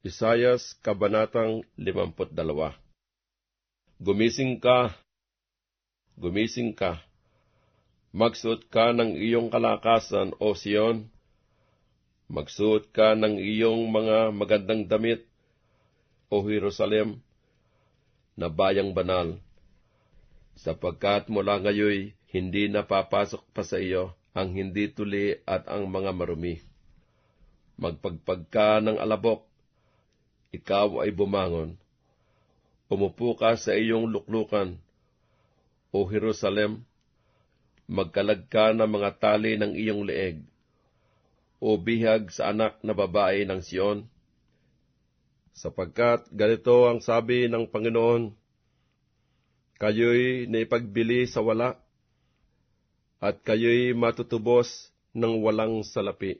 Isayas Kabanatang 52 Gumising ka, gumising ka, magsuot ka ng iyong kalakasan, O Sion, magsuot ka ng iyong mga magandang damit, O Jerusalem, na bayang banal, sapagkat mula ngayoy hindi napapasok pa sa iyo ang hindi tuli at ang mga marumi. Magpagpag ka ng alabok, ikaw ay bumangon. Umupo ka sa iyong luklukan, O Jerusalem, magkalag ka ng mga tali ng iyong leeg, o bihag sa anak na babae ng Sion. Sapagkat ganito ang sabi ng Panginoon, kayo'y naipagbili sa wala, at kayo'y matutubos ng walang salapi.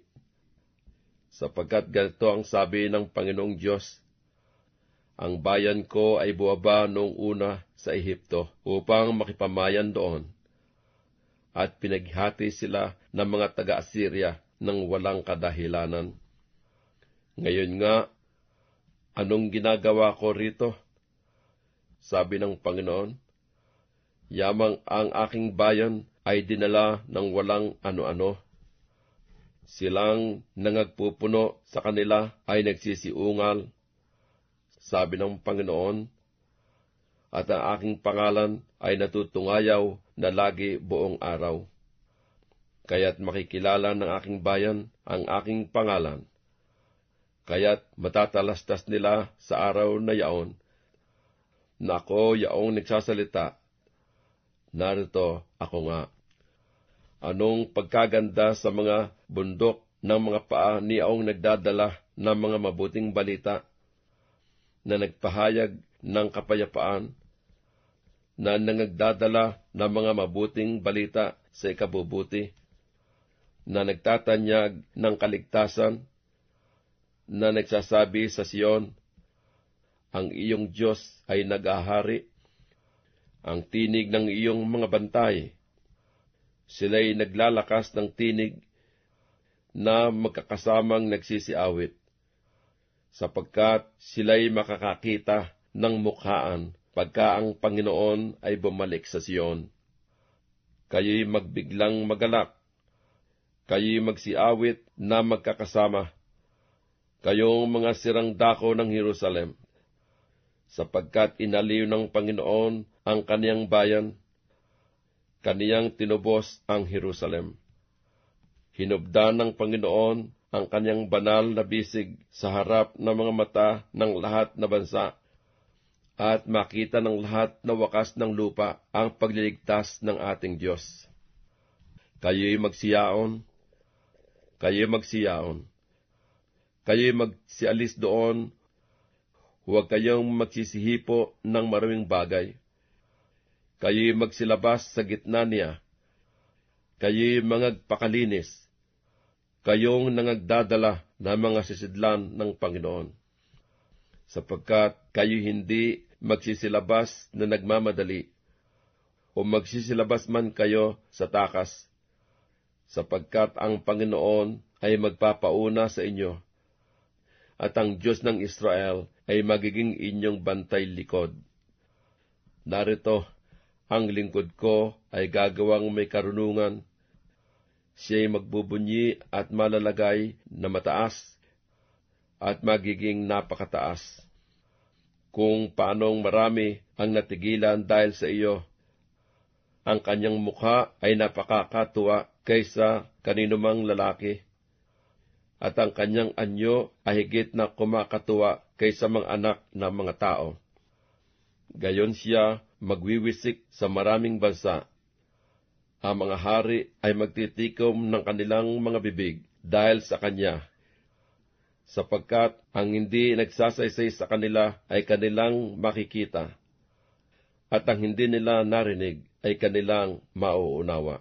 Sapagkat ganito ang sabi ng Panginoong Diyos, ang bayan ko ay buwaba noong una sa Ehipto upang makipamayan doon, at pinaghati sila ng mga taga-Assyria ng walang kadahilanan. Ngayon nga, anong ginagawa ko rito? Sabi ng Panginoon, Yamang ang aking bayan ay dinala ng walang ano-ano. Silang nangagpupuno sa kanila ay nagsisiungal sabi ng Panginoon, at ang aking pangalan ay natutungayaw na lagi buong araw. Kaya't makikilala ng aking bayan ang aking pangalan. Kaya't matatalastas nila sa araw na yaon, na ako yaong nagsasalita. Narito ako nga. Anong pagkaganda sa mga bundok ng mga paa ni Aong nagdadala ng mga mabuting balita na nagpahayag ng kapayapaan, na nangagdadala ng mga mabuting balita sa ikabubuti, na nagtatanyag ng kaligtasan, na nagsasabi sa Siyon, ang iyong Diyos ay nag-ahari, ang tinig ng iyong mga bantay. Sila'y naglalakas ng tinig na magkakasamang nagsisiawit sapagkat sila'y makakakita ng mukhaan pagka ang Panginoon ay bumalik sa Siyon. Kayo'y magbiglang magalak, kayo'y magsiawit na magkakasama, kayong mga sirang dako ng Jerusalem, sapagkat inaliw ng Panginoon ang kaniyang bayan, kaniyang tinubos ang Jerusalem. Hinubdan ng Panginoon ang kanyang banal na bisig sa harap ng mga mata ng lahat na bansa, at makita ng lahat na wakas ng lupa ang pagliligtas ng ating Diyos. Kayo'y magsiyaon, kayo'y magsiyaon, kayo'y magsialis doon, huwag kayong magsisihipo ng maraming bagay. Kayo'y magsilabas sa gitna niya, kayo'y mangagpakalinis, kayong nangagdadala ng mga sisidlan ng Panginoon, sapagkat kayo hindi magsisilabas na nagmamadali, o magsisilabas man kayo sa takas, sapagkat ang Panginoon ay magpapauna sa inyo, at ang Diyos ng Israel ay magiging inyong bantay likod. Narito, ang lingkod ko ay gagawang may karunungan siya'y magbubunyi at malalagay na mataas at magiging napakataas. Kung paanong marami ang natigilan dahil sa iyo, ang kanyang mukha ay napakakatuwa kaysa kaninumang lalaki, at ang kanyang anyo ay higit na kumakatuwa kaysa mga anak ng mga tao. Gayon siya magwiwisik sa maraming bansa ang mga hari ay magtitikom ng kanilang mga bibig dahil sa kanya, sapagkat ang hindi nagsasaysay sa kanila ay kanilang makikita, at ang hindi nila narinig ay kanilang mauunawa.